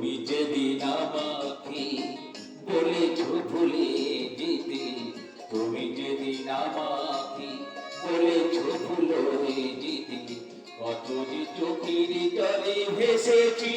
তুমি যেদিন আমাকে বলেছ ভুলে যেতে তুমি যেদিন আমাকে বলেছ ভুলে যেতে কত যে চোখের জলে ভেসেছি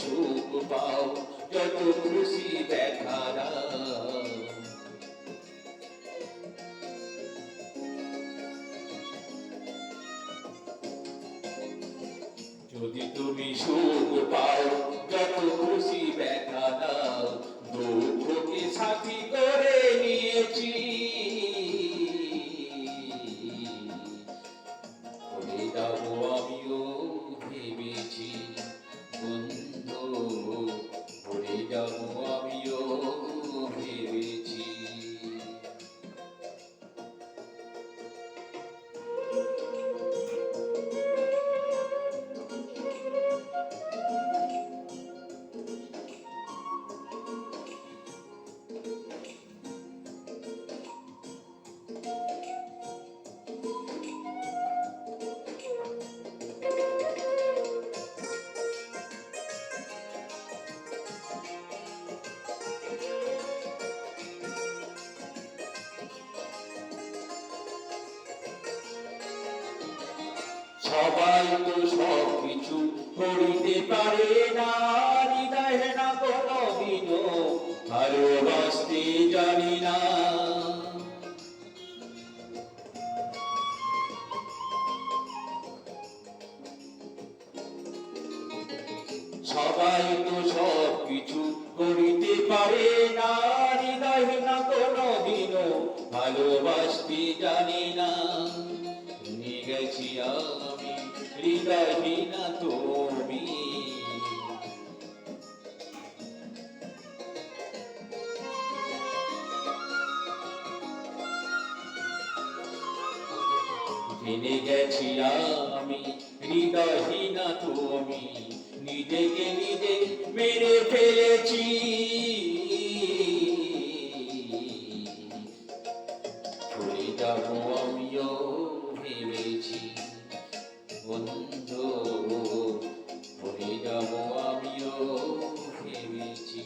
সুখ পাও যত খুশি দেখা যদি তুমি সুখ পাও যত সবাই তো সব কিছু করিতে পারে না, হৃদয়ে না কোনো দিনও ভালোবাসতে জানি না। সবাই তো সব কিছু করিতে পারে না, হৃদয়ে না কোনো দিনও ভালোবাসতে জানি না। নিয়ে গেছি আমি হৃদয়হীনা তুমি জেনে গেছি আমি হৃদয়হীনা তুমি নিজেকে নিজে মেরে ফেলেছি। বন্ধু মরে যাব আমিও ভেবেছি।